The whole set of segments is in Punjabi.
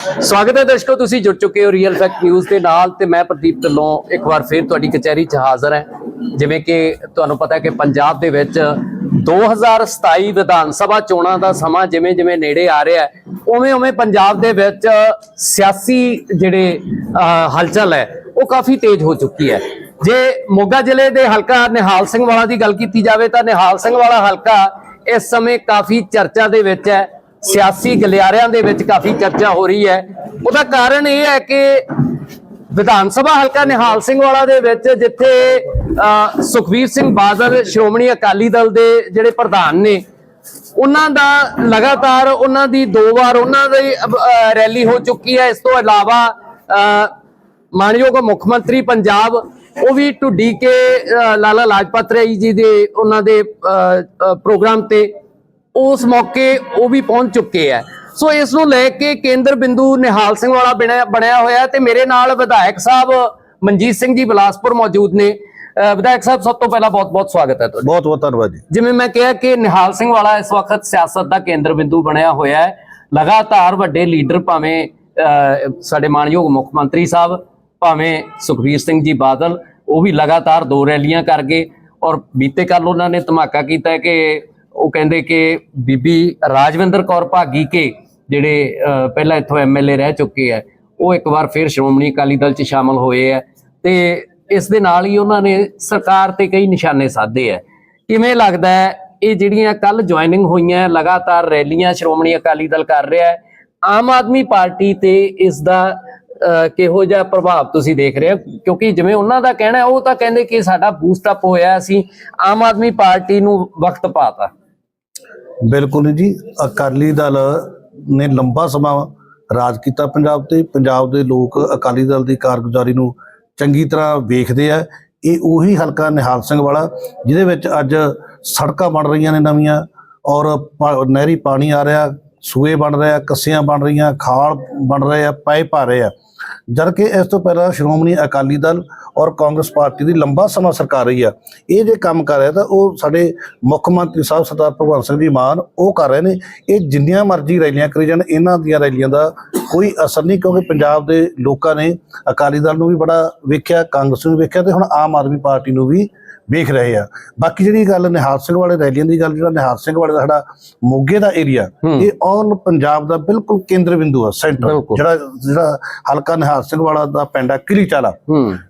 ਸਵਾਗਤ ਹੈ ਦਰਸ਼ਕੋ, ਤੁਸੀਂ ਜੁੜ ਚੁੱਕੇ ਹੋ ਰੀਅਲ ਫੈਕਟ ਨਿਊਜ਼ ਦੇ ਨਾਲ ਤੇ ਮੈਂ ਪ੍ਰਦੀਪ ਢਿੱਲੋਂ ਇੱਕ ਵਾਰ ਫਿਰ ਤੁਹਾਡੀ ਕਚਹਿਰੀ 'ਚ ਹਾਜ਼ਰ ਹਾਂ। ਜਿਵੇਂ ਕਿ ਤੁਹਾਨੂੰ ਪਤਾ ਹੈ ਕਿ ਪੰਜਾਬ ਦੇ ਵਿੱਚ 2027 ਵਿਧਾਨ ਸਭਾ ਚੋਣਾਂ ਦਾ ਸਮਾਂ ਜਿਵੇਂ ਜਿਵੇਂ ਨੇੜੇ ਆ ਰਿਹਾ ਹੈ, ਉਵੇਂ ਉਵੇਂ ਪੰਜਾਬ ਦੇ ਵਿੱਚ ਸਿਆਸੀ ਜਿਹੜੇ ਹਲਚਲ ਹੈ, ਉਹ ਕਾਫੀ ਤੇਜ਼ ਹੋ ਚੁੱਕੀ ਹੈ। ਜੇ ਮੋਗਾ ਜ਼ਿਲ੍ਹੇ ਦੇ ਹਲਕਾ ਨਿਹਾਲ ਸਿੰਘ ਵਾਲਾ ਦੀ ਗੱਲ ਕੀਤੀ ਜਾਵੇ ਤਾਂ ਨਿਹਾਲ ਸਿੰਘ ਵਾਲਾ ਹਲਕਾ ਇਸ ਸਮੇਂ ਕਾਫੀ ਚਰਚਾ ਦੇ ਵਿੱਚ ਹੈ। ਸਿਆਸੀ ਗਲਿਆਰਿਆਂ ਦੇ ਵਿੱਚ ਕਾਫੀ ਚਰਚਾ ਹੋ ਰਹੀ ਹੈ। ਉਹਦਾ ਕਾਰਨ ਇਹ ਹੈ ਕਿ ਵਿਧਾਨ ਸਭਾ ਹਲਕਾ ਨਿਹਾਲ ਸਿੰਘ ਵਾਲਾ ਦੇ ਵਿੱਚ ਜਿੱਥੇ ਅਹ, ਸੁਖਬੀਰ ਸਿੰਘ ਬਾਦਲ ਸ਼੍ਰੋਮਣੀ ਅਕਾਲੀ ਦਲ ਦੇ ਜਿਹੜੇ ਪ੍ਰਧਾਨ ਨੇ ਉਹਨਾਂ ਦਾ ਲਗਾਤਾਰ ਉਹਨਾਂ ਦੀ ਦੋ ਵਾਰ ਉਹਨਾਂ ਦੀ ਰੈਲੀ ਹੋ ਚੁੱਕੀ ਹੈ। ਇਸ ਤੋਂ ਇਲਾਵਾ ਅਹ, ਮਾਨਯੋਗ ਮੁੱਖ ਮੰਤਰੀ ਪੰਜਾਬ ਉਹ ਵੀ ਢੁੱਡੀ ਕੇ ਲਾਲਾ ਲਾਜਪਤ ਰਾਏ ਜੀ ਦੇ ਉਹਨਾਂ ਦੇ ਅਹ, ਪ੍ਰੋਗਰਾਮ ਤੇ ਉਸ ਮੌਕੇ ਉਹ ਵੀ ਪਹੁੰਚ ਚੁੱਕੇ ਹੈ ਸੋ ਇਸ ਨੂੰ ਲੈ ਕੇ ਕੇਂਦਰ ਬਿੰਦੂ ਨਿਹਾਲ ਸਿੰਘ ਵਾਲਾ ਬਣਿਆ ਬਣਿਆ ਹੋਇਆ ਤੇ ਮੇਰੇ ਨਾਲ ਵਿਧਾਇਕ ਸਾਹਿਬ ਮਨਜੀਤ ਸਿੰਘ ਜੀ ਬਿਲਾਸਪੁਰ ਮੌਜੂਦ ਨੇ। ਵਿਧਾਇਕ ਸਾਹਿਬ ਸਭ ਤੋਂ ਪਹਿਲਾਂ ਬਹੁਤ-ਬਹੁਤ ਸਵਾਗਤ ਹੈ ਤੁਹਾਡਾ। ਬਹੁਤ ਬਹੁਤ ਧੰਨਵਾਦ ਜੀ। ਜਿਵੇਂ ਮੈਂ ਕਿਹਾ ਕਿ ਨਿਹਾਲ ਸਿੰਘ ਵਾਲਾ ਇਸ ਵਕਤ ਸਿਆਸਤ ਦਾ ਕੇਂਦਰ ਬਿੰਦੂ ਬਣਿਆ ਹੋਇਆ ਹੈ। ਲਗਾਤਾਰ ਵੱਡੇ ਲੀਡਰ ਭਾਵੇਂ ਸਾਡੇ ਮਾਨਯੋਗ ਮੁੱਖ ਮੰਤਰੀ ਸਾਹਿਬ ਭਾਵੇਂ ਸੁਖਬੀਰ ਸਿੰਘ ਜੀ ਬਾਦਲ ਉਹ ਵੀ ਲਗਾਤਾਰ ਦੋ ਰੈਲੀਆਂ ਕਰ ਗਏ ਔਰ ਬੀਤੇ ਕੱਲ ਉਹਨਾਂ ਨੇ ਧਮਾਕਾ ਕੀਤਾ ਕਿ ਉਹ ਕਹਿੰਦੇ ਕਿ ਬੀਬੀ ਰਾਜਵਿੰਦਰ ਕੌਰ ਭਾਗੀ ਕੇ ਜਿਹੜੇ ਪਹਿਲਾਂ ਇੱਥੋਂ ਐਮਐਲਏ ਰਹਿ ਚੁੱਕੇ ਹੈ ਉਹ ਇੱਕ ਵਾਰ ਫਿਰ ਸ਼੍ਰੋਮਣੀ ਅਕਾਲੀ ਦਲ 'ਚ ਸ਼ਾਮਲ ਹੋਏ ਹੈ ਤੇ ਇਸ ਦੇ ਨਾਲ ਹੀ ਉਹਨਾਂ ਨੇ ਸਰਕਾਰ ਤੇ ਕਈ ਨਿਸ਼ਾਨੇ ਸਾਧੇ ਹੈ ਕਿਵੇਂ ਲੱਗਦਾ ਹੈ, ਇਹ ਜਿਹੜੀਆਂ ਕੱਲ ਜੁਆਇਨਿੰਗ ਹੋਈਆਂ, ਲਗਾਤਾਰ ਰੈਲੀਆਂ ਸ਼੍ਰੋਮਣੀ ਅਕਾਲੀ ਦਲ ਕਰ ਰਿਹਾ ਹੈ, ਆਮ ਆਦਮੀ ਪਾਰਟੀ ਤੇ ਇਸ ਦਾ ਕਿਹੋ ਜਿਹਾ ਪ੍ਰਭਾਵ ਤੁਸੀਂ ਦੇਖ ਰਹੇ ਹੋ? ਕਿਉਂਕਿ ਜਿਵੇਂ ਉਹਨਾਂ ਦਾ ਕਹਿਣਾ ਉਹ ਤਾਂ ਕਹਿੰਦੇ ਕਿ ਸਾਡਾ ਬੂਸਟ ਅਪ ਹੋਇਆ, ਅਸੀਂ ਆਮ ਆਦਮੀ ਪਾਰਟੀ ਨੂੰ ਵਕਤ ਪਾਤਾ। ਬਿਲਕੁਲ ਜੀ, ਅਕਾਲੀ ਦਲ ਨੇ ਲੰਬਾ ਸਮਾਂ ਰਾਜ ਕੀਤਾ ਪੰਜਾਬ ਤੇ। ਪੰਜਾਬ ਦੇ ਲੋਕ ਅਕਾਲੀ ਦਲ ਦੀ ਕਾਰਗੁਜ਼ਾਰੀ ਨੂੰ ਚੰਗੀ ਤਰ੍ਹਾਂ ਵੇਖਦੇ ਆ। ਇਹ ਉਹੀ ਹਲਕਾ ਨਿਹਾਲ ਸਿੰਘ ਵਾਲਾ, ਜਿਹਦੇ ਵਿੱਚ ਅੱਜ ਸੜਕਾਂ ਬਣ ਰਹੀਆਂ ਨੇ ਨਵੀਆਂ, ਔਰ ਨਹਿਰੀ ਪਾਣੀ ਆ ਰਿਹਾ, ਸੂਏ ਬਣ ਰਿਹਾ ਕੱਸੀਆਂ ਬਣ ਰਹੀਆਂ, ਖਾਲ ਬਣ ਰਹੇ ਆ, ਪਾਈਪ ਆ ਰਹੇ ਆ। ਜਦ ਕਿ ਇਸ ਤੋਂ ਪਹਿਲਾਂ ਸ਼੍ਰੋਮਣੀ ਅਕਾਲੀ ਦਲ ਔਰ ਕਾਂਗਰਸ ਪਾਰਟੀ ਦੀ ਲੰਬਾ ਸਮਾਂ ਸਰਕਾਰ ਰਹੀ ਆ ਇਹ ਜੇ ਕੰਮ ਕਰ ਰਿਹਾ ਤਾਂ ਉਹ ਸਾਡੇ ਮੁੱਖ ਮੰਤਰੀ ਸਾਹਿਬ ਸਰਦਾਰ ਭਗਵੰਤ ਸਿੰਘ ਜੀ ਮਾਨ ਉਹ ਕਰ ਰਹੇ ਨੇ ਇਹ ਜਿੰਨੀਆਂ ਮਰਜ਼ੀ ਰੈਲੀਆਂ ਕਰੀ ਜਾਣ ਇਹਨਾਂ ਦੀਆਂ ਰੈਲੀਆਂ ਦਾ ਕੋਈ ਅਸਰ ਨਹੀਂ ਕਿਉਂਕਿ ਪੰਜਾਬ ਦੇ ਲੋਕਾਂ ਨੇ ਅਕਾਲੀ ਦਲ ਨੂੰ ਵੀ ਬੜਾ ਵੇਖਿਆ ਕਾਂਗਰਸ ਨੂੰ ਵੇਖਿਆ ਤੇ ਹੁਣ ਆਮ ਆਦਮੀ ਪਾਰਟੀ ਨੂੰ ਵੀ ਵੇਖ ਰਹੇ ਆ ਬਾਕੀ ਜਿਹੜੀ ਗੱਲ ਨਿਹਾਲ ਸਿੰਘ ਵਾਲੇ ਰੈਲੀਆਂ ਦੀ ਗੱਲ ਜਿਹੜਾ ਨਿਹਾਲ ਸਿੰਘ ਵਾਲੇ ਦਾ ਸਾਡਾ ਮੋਗੇ ਦਾ ਏਰੀਆ। ਇਹ ਆਲ ਪੰਜਾਬ ਦਾ ਬਿਲਕੁਲ ਕੇਂਦਰ ਬਿੰਦੂ ਆ ਸੈਂਟਰ। ਜਿਹੜਾ ਜਿਹੜਾ ਹਲਕਾ ਨਿਹਾਲ ਸਿੰਘ ਵਾਲਾ ਦਾ ਪਿੰਡ ਆ ਕਿਲੀ ਚਾਲਾ।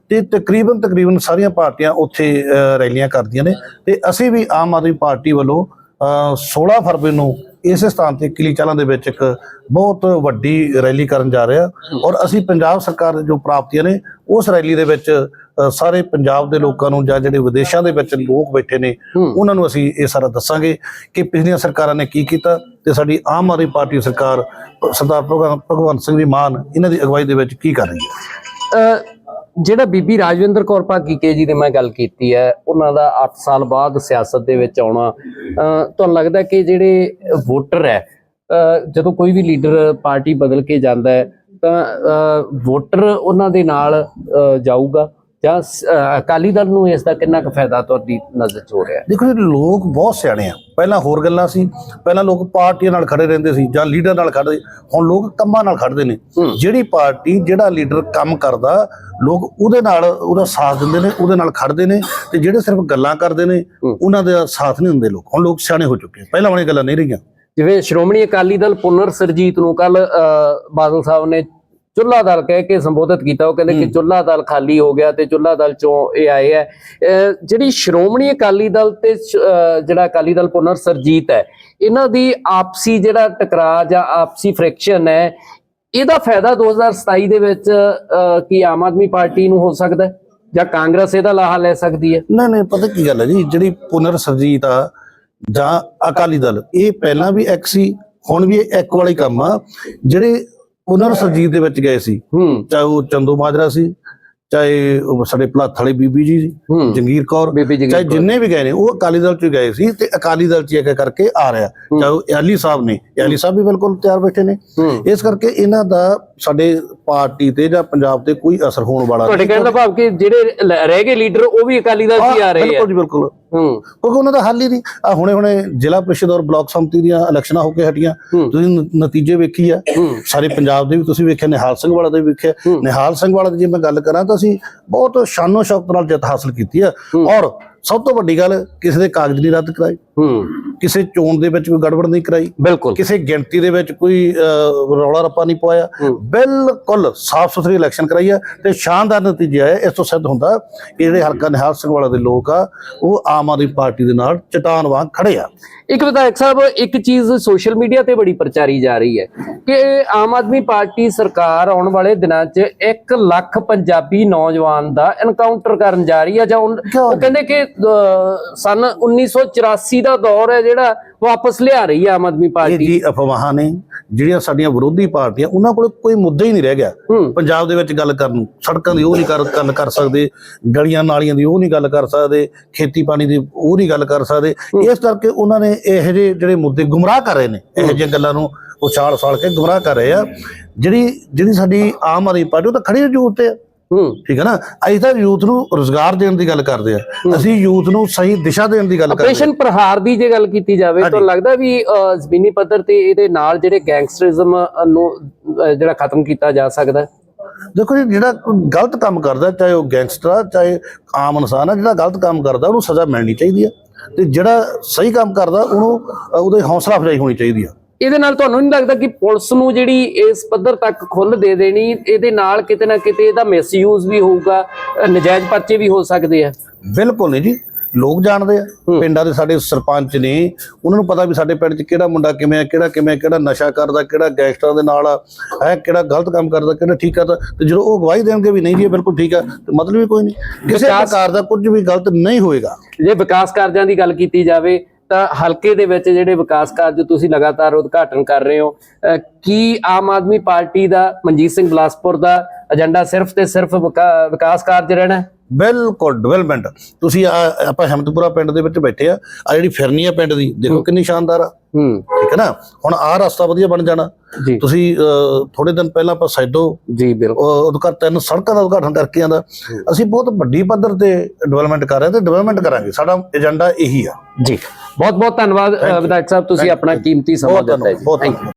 ਤੇ ਤਕਰੀਬਨ ਤਕਰੀਬਨ ਸਾਰੀਆਂ ਪਾਰਟੀਆਂ ਉੱਥੇ ਰੈਲੀਆਂ ਕਰਦੀਆਂ ਨੇ। ਤੇ ਅਸੀਂ ਵੀ ਆਮ ਆਦਮੀ ਪਾਰਟੀ ਵੱਲੋਂ ਅਹ, 16 ਫਰਵਰੀ ਨੂੰ ਇਸੇ ਸਥਾਨ ਤੇ ਕਿਲੀ ਚਾਲਾਂ ਦੇ ਵਿੱਚ ਇੱਕ ਬਹੁਤ ਵੱਡੀ ਰੈਲੀ ਕਰਨ ਜਾ ਰਹੇ ਔਰ ਅਸੀਂ ਪੰਜਾਬ ਸਰਕਾਰ ਦੇ ਜੋ ਪ੍ਰਾਪਤੀਆਂ ਨੇ ਉਸ ਰੈਲੀ ਦੇ ਵਿੱਚ ਸਾਰੇ ਪੰਜਾਬ ਦੇ ਲੋਕਾਂ ਨੂੰ ਜਾਂ ਜਿਹੜੇ ਵਿਦੇਸ਼ਾਂ ਦੇ ਵਿੱਚ ਲੋਕ ਬੈਠੇ ਨੇ। ਉਹਨਾਂ ਨੂੰ ਅਸੀਂ ਇਹ ਸਾਰਾ ਦੱਸਾਂਗੇ ਕਿ ਪਿਛਲੀਆਂ ਸਰਕਾਰਾਂ ਨੇ ਕੀ ਕੀਤਾ ਤੇ ਸਾਡੀ ਆਮ ਆਦਮੀ ਪਾਰਟੀ ਸਰਕਾਰ ਸਰਦਾਰ ਭਗਵੰ- ਭਗਵੰਤ ਸਿੰਘ ਜੀ ਮਾਨ ਇਹਨਾਂ ਦੀ ਅਗਵਾਈ ਦੇ ਵਿੱਚ ਕੀ ਕਰ ਰਹੀ ਹੈ ਜਿਹੜਾ ਬੀਬੀ ਰਾਜਵਿੰਦਰ ਕੌਰ ਭਾਗੀ ਕੇ ਜੀ ਦੀ ਮੈਂ ਗੱਲ ਕੀਤੀ ਹੈ ਉਹਨਾਂ ਦਾ 8 ਸਾਲ ਬਾਅਦ ਸਿਆਸਤ ਦੇ ਵਿੱਚ ਆਉਣਾ ਤੁਹਾਨੂੰ ਲੱਗਦਾ ਕਿ ਜਿਹੜੇ ਵੋਟਰ ਹੈ ਜਦੋਂ ਕੋਈ ਵੀ ਲੀਡਰ ਪਾਰਟੀ ਬਦਲ ਕੇ ਜਾਂਦਾ ਹੈ ਤਾਂ ਵੋਟਰ ਉਹਨਾਂ ਦੇ ਨਾਲ ਜਾਊਗਾ ਜਾਂ ਅਕਾਲੀ ਦਲ ਨੂੰ ਇਸ ਦਾ ਕਿੰਨਾ ਕੁ ਫਾਇਦਾ ਤੁਹਾਡੀ ਨਜ਼ਰ 'ਚ ਹੋ ਰਿਹਾ ਦੇਖੋ ਜੀ ਲੋਕ ਬਹੁਤ ਸਿਆਣੇ ਆ। ਪਹਿਲਾਂ ਹੋਰ ਗੱਲਾਂ ਸੀ। ਪਹਿਲਾਂ ਲੋਕ ਪਾਰਟੀਆਂ ਨਾਲ ਖੜੇ ਰਹਿੰਦੇ ਸੀ ਜਾਂ ਲੀਡਰ ਨਾਲ ਖੜਦੇ ਹੁਣ ਲੋਕ ਕੰਮਾਂ ਨਾਲ ਖੜਦੇ ਨੇ। ਜਿਹੜੀ ਪਾਰਟੀ ਜਿਹੜਾ ਲੀਡਰ ਕੰਮ ਕਰਦਾ ਲੋਕ ਉਹਦੇ ਨਾਲ ਉਹਦਾ ਸਾਥ ਦਿੰਦੇ ਨੇ ਉਹਦੇ ਨਾਲ ਖੜਦੇ ਨੇ ਤੇ ਜਿਹੜੇ ਸਿਰਫ ਗੱਲਾਂ ਕਰਦੇ ਨੇ। ਉਹਨਾਂ ਦਾ ਸਾਥ ਨਹੀਂ ਦਿੰਦੇ ਲੋਕ। ਹੁਣ ਲੋਕ ਸਿਆਣੇ ਹੋ ਚੁੱਕੇ ਪਹਿਲਾਂ ਵਾਲੀਆਂ ਗੱਲਾਂ ਨਹੀਂ ਰਹੀਆਂ। ਜਿਵੇਂ ਸ਼੍ਰੋਮਣੀ ਅਕਾਲੀ ਦਲ ਪੁਨਰ ਸਰਜੀਤ ਨੂੰ ਕੱਲ ਬਾਦਲ ਸਾਹਿਬ ਨੇ ਚੁੱਲਾ ਦਲ ਕਹਿ ਕੇ ਸੰਬੋਧਿਤ ਕੀਤਾ ਉਹ ਕਹਿੰਦੇ ਕਿ ਚੁੱਲਾ ਦਲ ਖਾਲੀ ਹੋ ਗਿਆ ਤੇ ਚੁੱਲਾ ਦਲ ਚੋਂ ਇਹ ਆਏ ਹੈ। ਜਿਹੜੀ ਸ਼੍ਰੋਮਣੀ ਅਕਾਲੀ ਦਲ ਤੇ ਜਿਹੜਾ ਅਕਾਲੀ ਦਲ ਪੁਨਰ ਸਰਜੀਤ ਹੈ ਇਹਨਾਂ ਦੀ ਆਪਸੀ ਜਿਹੜਾ ਟਕਰਾਅ ਜਾਂ ਆਪਸੀ ਫ੍ਰਿਕਸ਼ਨ ਹੈ ਇਹਦਾ ਫਾਇਦਾ 2027 ਦੇ ਵਿੱਚ ਕੀ ਆਮ ਆਦਮੀ ਪਾਰਟੀ ਨੂੰ ਹੋ ਸਕਦਾ ਹੈ? ਜਾਂ ਕਾਂਗਰਸ ਇਹਦਾ ਲਾਹਾ ਲੈ ਸਕਦੀ ਹੈ? ਨਹੀਂ ਨਹੀਂ ਪਤਾ ਕੀ ਗੱਲ ਹੈ ਜੀ ਜਿਹੜੀ ਪੁਨਰ ਸਰਜੀਤ ਆ ਜਾਂ ਅਕਾਲੀ ਦਲ ਇਹ ਪਹਿਲਾਂ ਵੀ ਇੱਕ ਸੀ ਹੁਣ ਵੀ ਇਹ ਇੱਕ ਵਾਲਾ ਕੰਮ ਆ। ਜਿਹੜੇ ਪੁਨਰ ਸਰਜੀਤ ਦੇ ਵਿੱਚ ਗਏ ਸੀ। ਹੂੰ। ਚਾਹੇ ਉਹ ਚੰਦੂ ਮਾਜਰਾ ਸੀ ਚਾਹੇ ਉਹ ਸਾਡੇ ਭਲਾਥ ਵਾਲੇ ਬੀਬੀ ਜੀ ਜੰਗੀਰ ਕੌਰ ਚਾਹੇ। ਜਿੰਨੇ ਵੀ ਗਏ ਨੇ ਉਹ ਅਕਾਲੀ ਦਲ ਚ ਗਏ ਸੀ ਤੇ ਅਕਾਲੀ ਦਲ ਚ ਇੱਕ ਕਰਕੇ ਆ ਰਿਹਾ। ਚਾਹੇ ਅਲੀ ਸਾਹਿਬ ਨੇ ਅਲੀ ਸਾਹਿਬ ਵੀ ਬਿਲਕੁਲ ਤਿਆਰ ਬੈਠੇ ਨੇ। ਇਸ ਕਰਕੇ ਇਹਨਾਂ ਦਾ ਸਾਡੇ ਪਾਰਟੀ ਤੇ ਜਾਂ ਪੰਜਾਬ ਤੇ ਕੋਈ ਅਸਰ ਹੋਣ ਵਾਲਾ ਤੁਹਾਡੇ ਕਹਿਣ ਦਾ ਭਾਵ ਕਿ ਜਿਹੜੇ ਰਹਿ ਗਏ ਲੀਡਰ ਉਹ ਵੀ ਅਕਾਲੀ ਦਲ 'ਚ ਹੀ ਆ ਰਹੇ ਆ। ਬਿਲਕੁਲ ਜੀ ਬਿਲਕੁਲ। ਹੂੰ। ਕਿਉਂਕਿ ਉਹਨਾਂ ਦਾ ਹੱਲ ਹੀ ਨਹੀਂ। ਆ ਹੁਣੇ ਹੁਣੇ ਜ਼ਿਲ੍ਹਾ ਪ੍ਰੀਸ਼ਦ ਔਰ ਬਲਾਕ ਸੰਮਤੀ ਦੀਆਂ ਇਲੈਕਸ਼ਨਾਂ ਹੋ ਕੇ ਹਟੀਆਂ। ਤੁਸੀਂ ਨਤੀਜੇ ਵੇਖੀ ਆ। ਸਾਰੇ ਪੰਜਾਬ ਦੇ ਵੀ ਤੁਸੀਂ ਵੇਖਿਆ ਨਿਹਾਲ ਸਿੰਘ ਵਾਲਾ ਦੇ ਵੀ ਵੇਖਿਆ। ਨਿਹਾਲ ਸਿੰਘ ਵਾਲਾ ਦੀ ਜੇ ਮੈਂ ਗੱਲ ਕਰਾਂ ਤਾਂ ਅਸੀਂ ਬਹੁਤ ਸ਼ਾਨੋ ਸ਼ੌਕਤ ਨਾਲ ਜਿੱਤ ਹਾਸਲ ਕੀਤੀ ਹੂੰ। ਔਰ ਸਭ ਤੋਂ ਵੱਡੀ ਗੱਲ ਕਿਸੇ ਦੇ ਕਾਗਜ਼ ਨਹੀਂ ਰੱਦ ਕਰਾਏ। ਹੂੰ। ਕਿਸੇ ਚੋਣ ਦੇ ਵਿੱਚ ਕੋਈ ਗੜਬੜ ਨਹੀਂ ਕਰਾਈ। ਬਿਲਕੁਲ। ਕਿਸੇ ਗਿਣਤੀ ਦੇ ਵਿੱਚ ਕੋਈ ਰੌਲਾ ਰੱਪਾ ਨਹੀਂ ਪਵਾਇਆ ਹੂੰ। ਬਿਲਕੁਲ ਸਾਫ਼ ਸੁਥਰੀ ਇਲੈਕਸ਼ਨ ਕਰਾਈ ਆ ਤੇ ਸ਼ਾਨਦਾਰ ਨਤੀਜਾ ਆਇਆ ਇਸ ਤੋਂ ਸਿੱਧ ਹੁੰਦਾ ਕਿ ਜਿਹੜੇ ਹਲਕਾ ਨਿਹਾਲ ਸਿੰਘ ਵਾਲਾ ਦੇ ਲੋਕ ਆ ਉਹ ਆਮ ਆਦਮੀ ਪਾਰਟੀ ਦੇ ਨਾਲ ਚਟਾਨ ਵਾਂਗ ਖੜੇ ਆ। ਇੱਕ ਵਿਧਾਇਕ ਸਾਹਿਬ ਇੱਕ ਚੀਜ਼ ਸੋਸ਼ਲ ਮੀਡੀਆ ਤੇ ਬੜੀ ਪ੍ਰਚਾਰੀ ਜਾ ਰਹੀ ਹੈ ਕਿ ਆਮ ਆਦਮੀ ਪਾਰਟੀ ਸਰਕਾਰ ਆਉਣ ਵਾਲੇ ਦਿਨਾਂ 'ਚ 1 ਲੱਖ ਪੰਜਾਬੀ ਨੌਜਵਾਨ ਦਾ ਐਨਕਾਊਂਟਰ ਕਰਨ ਜਾ ਰਹੀ ਹੈ ਜਾਂ? ਉਹ ਕਹਿੰਦੇ ਕਿ ਸਨ 1984 ਦਾ ਦੌਰ ਹੈ ਜਿਹੜਾ ਵਾਪਸ ਲਿਆ ਰਹੀ ਹੈ ਆਮ ਆਦਮੀ ਇਹ ਪਾਰਟੀ। ਜੀ ਅਫਵਾਹਾਂ ਨੇ ਜਿਹੜੀਆਂ ਸਾਡੀਆਂ ਵਿਰੋਧੀ ਪਾਰਟੀਆਂ ਉਹਨਾਂ ਕੋਲ ਕੋਈ ਮੁੱਦਾ ਹੀ ਨਹੀਂ ਰਹਿ ਗਿਆ। ਪੰਜਾਬ ਦੇ ਵਿੱਚ ਗੱਲ ਕਰਨ ਨੂੰ ਸੜਕਾਂ ਦੀ ਉਹ ਨਹੀਂ ਕਰ ਗੱਲ ਕਰ ਸਕਦੇ ਗਲੀਆਂ ਨਾਲੀਆਂ ਦੀ ਉਹ ਨਹੀਂ ਗੱਲ ਕਰ ਸਕਦੇ ਖੇਤੀ ਪਾਣੀ ਦੀ ਉਹ ਨਹੀਂ ਗੱਲ ਕਰ ਸਕਦੇ। ਇਸ ਕਰਕੇ ਉਹਨਾਂ ਨੇ ਇਹੋ ਜਿਹੇ ਜਿਹੜੇ ਮੁੱਦੇ ਗੁੰਮਰਾਹ ਕਰ ਰਹੇ ਨੇ ਇਹੋ ਜਿਹੀਆਂ ਗੱਲਾਂ ਨੂੰ ਉਛਾਲ ਸਾਲ ਕੇ ਗੁੰਮਰਾਹ ਕਰ ਰਹੇ ਆ। ਜਿਹੜੀ ਜਿਹੜੀ ਸਾਡੀ ਆਮ ਆਦਮੀ ਪਾਰਟੀ ਉਹ ਤਾਂ ਖੜੀ ਜੂਤ ਤੇ ਆ। ਠੀਕ ਹੈ ਨਾ? ਅਸੀਂ ਤਾਂ ਯੂਥ ਨੂੰ ਰੋਜ਼ਗਾਰ ਦੇਣ ਦੀ ਗੱਲ ਕਰਦੇ ਆ ਅਸੀਂ ਯੂਥ ਨੂੰ ਸਹੀ ਦਿਸ਼ਾ ਦੇਣ ਦੀ ਗੱਲ ਕਰਦੇ ਆਪਰੇਸ਼ਨ ਪ੍ਰਹਾਰ ਦੀ ਜੇ ਗੱਲ ਕੀਤੀ ਜਾਵੇ ਤਾਂ। ਲੱਗਦਾ ਵੀ ਜ਼ਮੀਨੀ ਪੱਧਰ ਤੇ ਇਹਦੇ ਨਾਲ ਜਿਹੜੇ ਗੈਂਗਸਟਰਿਜ਼ਮ ਨੂੰ ਜਿਹੜਾ ਖਤਮ ਕੀਤਾ ਜਾ ਸਕਦਾ ਦੇਖੋ ਜੀ ਜਿਹੜਾ ਗਲਤ ਕੰਮ ਕਰਦਾ ਚਾਹੇ ਉਹ ਗੈਂਗਸਟਰ ਆ ਚਾਹੇ ਆਮ ਇਨਸਾਨ ਆ ਜਿਹੜਾ ਗਲਤ ਕੰਮ ਕਰਦਾ ਉਹਨੂੰ ਸਜ਼ਾ ਮਿਲਣੀ ਚਾਹੀਦੀ ਆ ਤੇ ਜਿਹੜਾ ਸਹੀ ਕੰਮ ਕਰਦਾ ਉਹਨੂੰ ਉਹਦੇ ਹੌਸਲਾ ਅਫਜ਼ਾਈ ਹੋਣੀ ਚਾਹੀਦੀ ਆ ਇਹਦੇ ਨਾਲ ਤੁਹਾਨੂੰ ਨਹੀਂ ਲੱਗਦਾ ਕਿ ਪੁਲਿਸ ਨੂੰ ਜਿਹੜੀ ਇਸ ਪੱਧਰ ਤੱਕ ਖੁੱਲ ਦੇ ਦੇਣੀ ਇਹਦੇ ਨਾਲ ਕਿਤੇ ਨਾ ਕਿਤੇ ਇਹਦਾ ਮਿਸਯੂਜ਼ ਵੀ ਹੋਊਗਾ ਨਜਾਇਜ਼ ਪਰਚੇ ਵੀ ਹੋ ਸਕਦੇ ਆ। ਬਿਲਕੁਲ ਨਹੀਂ ਜੀ। ਲੋਕ ਜਾਣਦੇ ਆ। ਪਿੰਡਾਂ ਦੇ ਸਾਡੇ ਸਰਪੰਚ ਨੇ ਉਹਨਾਂ ਨੂੰ ਪਤਾ ਵੀ ਸਾਡੇ ਪਿੰਡ 'ਚ ਕਿਹੜਾ ਮੁੰਡਾ ਕਿਵੇਂ ਆ ਕਿਹੜਾ ਕਿਵੇਂ ਕਿਹੜਾ ਨਸ਼ਾ ਕਰਦਾ ਕਿਹੜਾ ਗੈਂਗਸਟਰਾਂ ਦੇ ਨਾਲ ਆ ਹੈ ਕਿਹੜਾ ਗਲਤ ਕੰਮ ਕਰਦਾ ਕਿਹੜਾ ਠੀਕ ਕਰਦਾ। ਤੇ ਜਦੋਂ ਉਹ ਗਵਾਹੀ ਦੇਣਗੇ ਵੀ ਨਹੀਂ ਜੀ ਇਹ ਬਿਲਕੁਲ ਠੀਕ ਆ ਤੇ ਮਤਲਬ ਹੀ ਕੋਈ ਨਹੀਂ। ਕਿਸੇ ਪ੍ਰਕਾਰ ਦਾ ਕੁਝ ਵੀ ਗਲਤ ਨਹੀਂ ਹੋਏਗਾ। ਜੇ ਵਿਕਾਸ ਕਾਰਜਾਂ ਦੀ ਗੱਲ ਕੀਤੀ ਜਾਵੇ ਤਾਂ ਹਲਕੇ ਦੇ ਵਿੱਚ ਜਿਹੜੇ ਵਿਕਾਸ ਕਾਰਜ ਤੁਸੀਂ ਲਗਾਤਾਰ ਉਦਘਾਟਨ ਕਰ ਰਹੇ ਹੋ, ਅਹ ਕੀ ਆਮ ਆਦਮੀ ਪਾਰਟੀ ਦਾ, ਮਨਜੀਤ ਸਿੰਘ ਬਲਾਸਪੁਰ ਦਾ ਏਜੰਡਾ ਸਿਰਫ ਤੇ ਸਿਰਫ ਵਿਕਾ- ਵਿਕਾਸ ਕਾਰਜ ਰਹਿਣਾ ਹੈ? ਬਿਲਕੁਲ ਡਿਵੈਲਪਮੈਂਟ ਤੁਸੀਂ ਆਪਾਂ ਹਮਦਪੁਰਾ ਪਿੰਡ ਦੇ ਵਿੱਚ ਬੈਠੇ ਆ ਆ ਜਿਹੜੀ ਫਿਰਨੀ ਆ ਪਿੰਡ ਦੀ ਦੇਖੋ ਕਿੰਨੀ ਸ਼ਾਨਦਾਰ ਆ। ਹੂੰ। ਠੀਕ ਹੈ ਨਾ? ਹੁਣ ਆ ਰਸਤਾ ਵਧੀਆ ਬਣ ਜਾਣਾ। ਤੁਸੀਂ ਥੋੜੇ ਦਿਨ ਪਹਿਲਾਂ ਆਪਾਂ ਸੈਦੋ ਜੀ ਬਿਲਕੁਲ। ਉਦਘਾਟਨ ਤਿੰਨ ਸੜਕਾਂ ਦਾ ਉਦਘਾਟਨ ਕਰਕੇ ਆਂਦਾ। ਅਸੀਂ ਬਹੁਤ ਵੱਡੀ ਪੱਧਰ ਤੇ ਡਿਵੈਲਪਮੈਂਟ ਕਰ ਰਹੇ ਤੇ ਡਿਵੈਲਪਮੈਂਟ ਕਰਾਂਗੇ। ਸਾਡਾ ਏਜੰਡਾ ਇਹੀ ਆ। ਜੀ। ਬਹੁਤ ਬਹੁਤ ਧੰਨਵਾਦ ਵਿਧਾਇਕ ਸਾਹਿਬ ਤੁਸੀਂ ਆਪਣਾ ਕੀਮਤੀ ਸਮਾਂ ਦਿੱਤਾ ਜੀ। you. ਧੰਨਵਾਦ।